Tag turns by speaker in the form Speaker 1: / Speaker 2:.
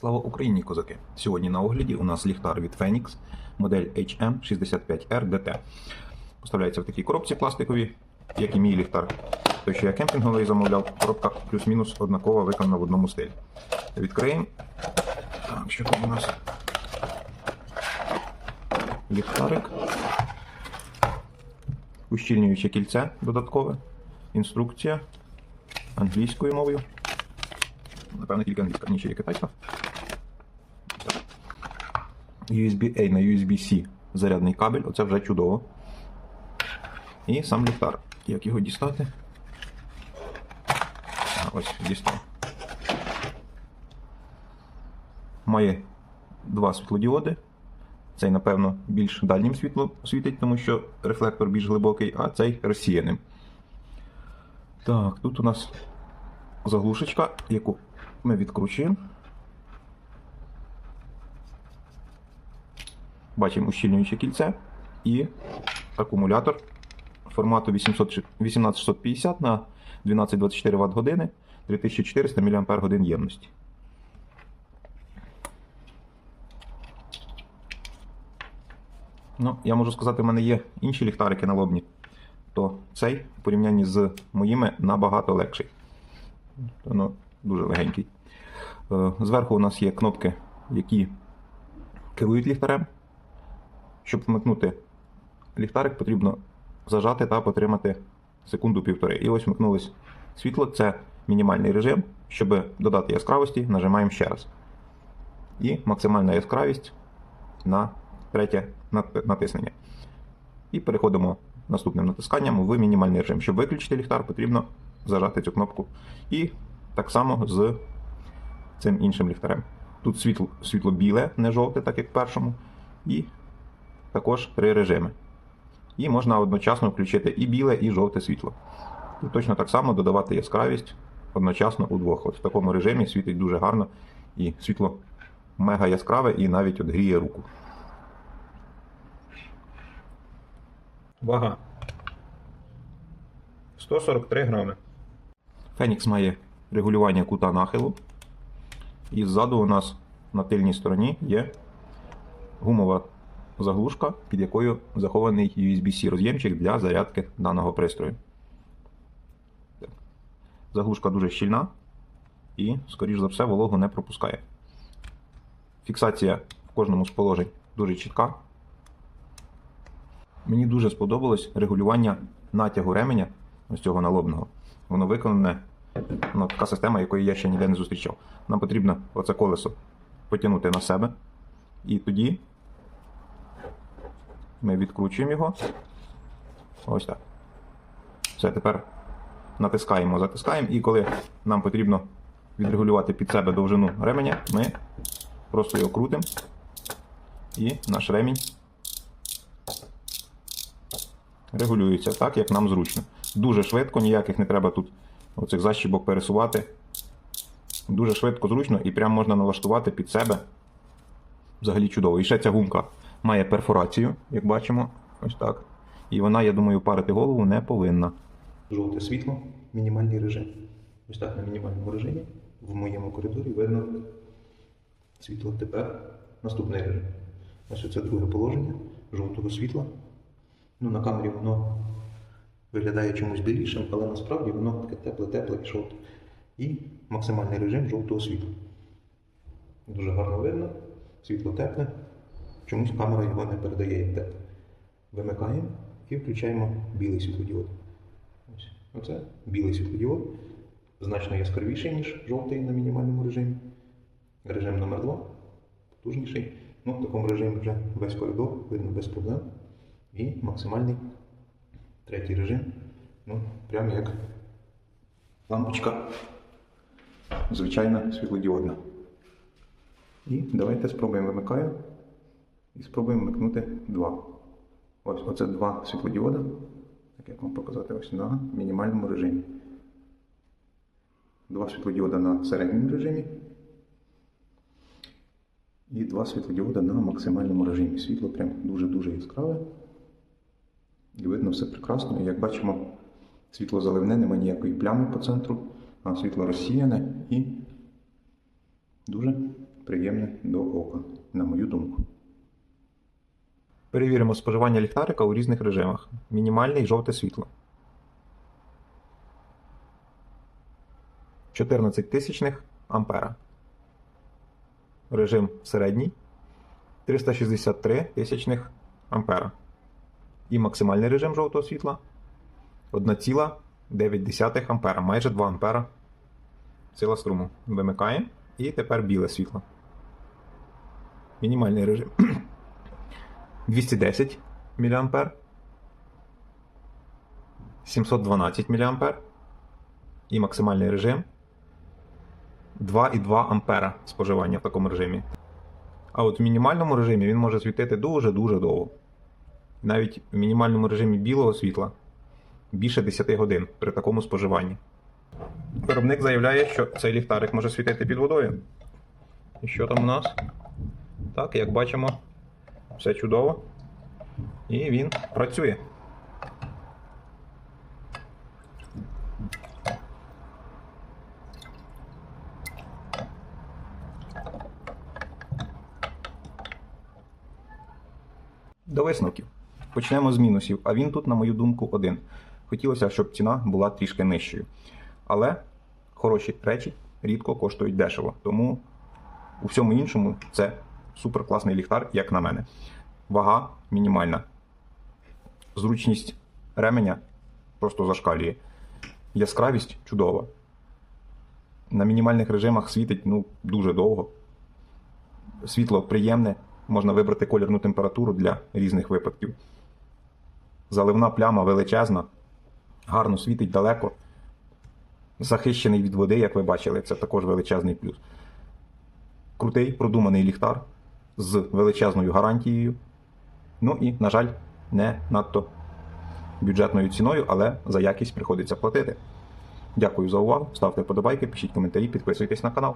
Speaker 1: Слава Україні, козаки! Сьогодні на огляді у нас ліхтар від Phoenix, модель HM65R DT. Поставляється в такій коробці пластиковій, як і мій ліхтар. Той, що я кемпінговий замовляв, коробка плюс-мінус однакова виконана в одному стилі. Відкриємо. Так, що там у нас? Ліхтарик. Ущільнююче кільце додаткове. Інструкція англійською мовою. Напевно, тільки англійська, ніч є китайська. USB-A на USB-C зарядний кабель, оце вже чудово. І сам ліхтар. Як його дістати? А, ось дістав. Має два світлодіоди. Цей, напевно, більш дальнім світло світить, тому що рефлектор більш глибокий, а цей розсіяним. Так, тут у нас заглушечка, яку ми відкручуємо. Бачимо ущільнююче кільце і акумулятор формату 18650 на 1224 Вт години 3400 мАч ємності. Ну, я можу сказати, в мене є інші ліхтарики налобні, то цей в порівнянні з моїми набагато легший. Воно дуже легенький. Е, Зверху у нас є кнопки, які керують ліхтарем. Щоб вмикнути ліхтарик, потрібно зажати та потримати секунду-півтори. І ось вмикнулось світло. Це мінімальний режим. Щоб додати яскравості, нажимаємо ще раз. І максимальна яскравість на третє натиснення. І переходимо наступним натисканням в мінімальний режим. Щоб виключити ліхтар, потрібно зажати цю кнопку. І так само з цим іншим ліхтарем. Тут світло, світло біле, не жовте, так як в першому. І також три режими. І можна одночасно включити і біле, і жовте світло. І точно так само додавати яскравість одночасно у двох. От в такому режимі світить дуже гарно, і світло мега яскраве і навіть от гріє руку. Вага 143 грами. Фенікс має регулювання кута нахилу. І ззаду у нас на тильній стороні є гумова заглушка, під якою захований USB-C роз'ємчик для зарядки даного пристрою. Заглушка дуже щільна і, скоріш за все, вологу не пропускає. Фіксація в кожному з положень дуже чітка. Мені дуже сподобалось регулювання натягу ременя ось цього налобного. Воно виконане ну, така система, якої я ще ніде не зустрічав. Нам потрібно оце колесо потягнути на себе. І тоді ми відкручуємо його. Ось так. Все, тепер натискаємо, затискаємо, і коли нам потрібно відрегулювати під себе довжину ременя, ми просто його крутимо. І наш ремінь регулюється так, як нам зручно. Дуже швидко, ніяких не треба тут оцих защіпок пересувати. Дуже швидко, зручно і прям можна налаштувати під себе. Взагалі чудово. І ще ця гумка має перфорацію, як бачимо, ось так. І вона, я думаю, парити голову не повинна. Жовте світло, мінімальний режим. Ось так на мінімальному режимі. В моєму коридорі видно світло тепер. Наступний режим. Ось це друге положення жовтого світла. Ну, на камері воно виглядає чомусь білішим, але насправді воно таке тепле-тепле і жовте. І максимальний режим жовтого світла. Дуже гарно видно, світло тепле. Чомусь камера його не передає як. Вимикаємо і включаємо білий світлодіод. Ось. Оце білий світлодіод. Значно яскравіший, ніж жовтий на мінімальному режимі. Режим номер 2 потужніший. Ну, в такому режимі вже весь коридор видно без проблем. І максимальний третій режим. Ну, прямо як лампочка звичайна світлодіодна. І давайте спробуємо вимикаю. І спробуємо вмикнути два. Ось оце два світлодіода. Так як вам показати ось на мінімальному режимі. Два світлодіода на середньому режимі. І два світлодіода на максимальному режимі. Світло прям дуже-дуже яскраве. І видно все прекрасно. І як бачимо, світло заливне, немає ніякої плями по центру, а світло розсіяне і дуже приємне до ока, на мою думку. Перевіримо споживання ліхтарика у різних режимах. Мінімальне і жовте світло. 14 тисячних ампера. Режим середній 363 тисячних ампера. І максимальний режим жовтого світла 1,9 ампера, майже 2 ампера сила струму. Вимикаємо. І тепер біле світло. Мінімальний режим 210 мА. 712 мА. І максимальний режим 2,2 ампера споживання в такому режимі. А от в мінімальному режимі він може світити дуже-дуже довго. Навіть в мінімальному режимі білого світла більше 10 годин при такому споживанні. Виробник заявляє, що цей ліхтарик може світити під водою. І що там у нас? Так, як бачимо, все чудово. І він працює. До висновків. Почнемо з мінусів, а він тут, на мою думку, один. Хотілося, щоб ціна була трішки нижчою. Але хороші речі рідко коштують дешево. Тому у всьому іншому це суперкласний ліхтар, як на мене. Вага мінімальна. Зручність ременя просто зашкалює. Яскравість чудова. На мінімальних режимах світить ну, дуже довго. Світло приємне, можна вибрати колірну температуру для різних випадків. Заливна пляма величезна, гарно світить далеко. Захищений від води, як ви бачили, це також величезний плюс. Крутий, продуманий ліхтар з величезною гарантією. Ну і, на жаль, не надто бюджетною ціною, але за якість приходиться платити. Дякую за увагу. Ставте вподобайки, пишіть коментарі, підписуйтесь на канал.